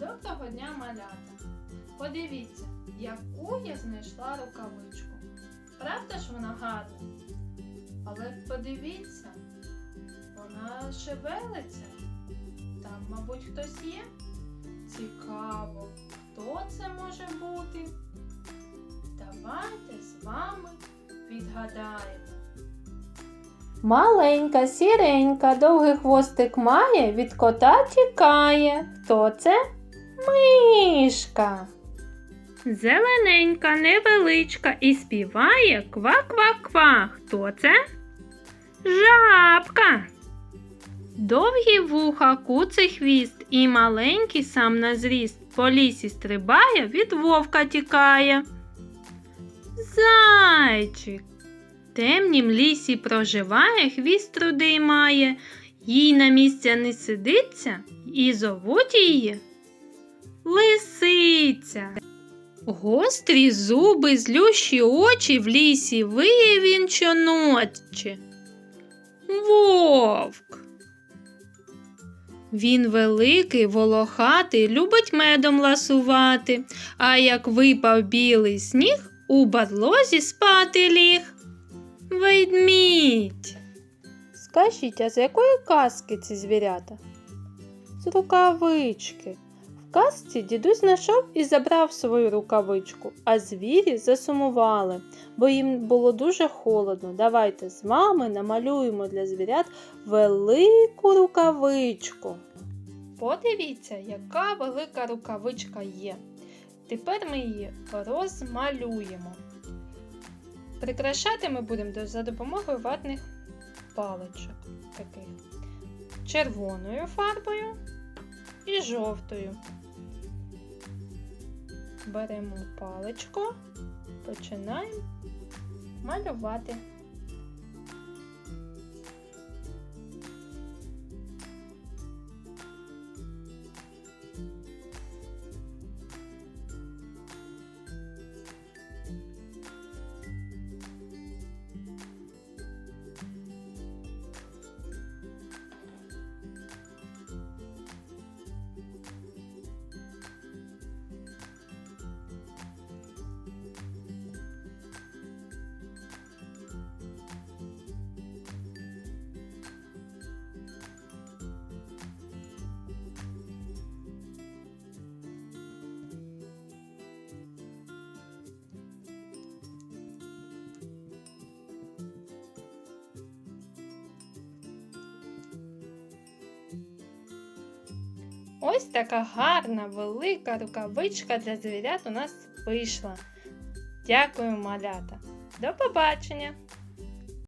Доброго дня, малята! Подивіться, яку я знайшла рукавичку. Правда ж вона гарна? Але подивіться, вона шевелиться. Там, мабуть, хтось є. Цікаво, хто це може бути? Давайте з вами відгадаємо. Маленька, сіренька, довгий хвостик має, від кота тікає. Хто це? Мишка. Зелененька, невеличка і співає ква-ква-ква. Хто це? Жабка. Довгі вуха, куций хвіст і маленький сам на зріст по лісі стрибає, від вовка тікає. Зайчик. В темнім лісі проживає, хвіст рудий має, їй на місця не сидиться, і зовуть її лисиця. Гострі зуби, злющі очі в лісі виє щоночі. Вовк. Він великий, волохатий, любить медом ласувати, а як випав білий сніг, у барлозі спати ліг. Ведмідь. Скажіть, а з якої казки ці звірята? З рукавички. Казці дідусь знайшов і забрав свою рукавичку, а звірі засумували, бо їм було дуже холодно. Давайте з вами намалюємо для звірят велику рукавичку. Подивіться, яка велика рукавичка є. Тепер ми її розмалюємо. Прикрашати ми будемо за допомогою ватних паличок таких червоною фарбою і жовтою. Беремо паличку, починаємо малювати. Ось така гарна велика рукавичка для звірят у нас вийшла. Дякую, малята. До побачення!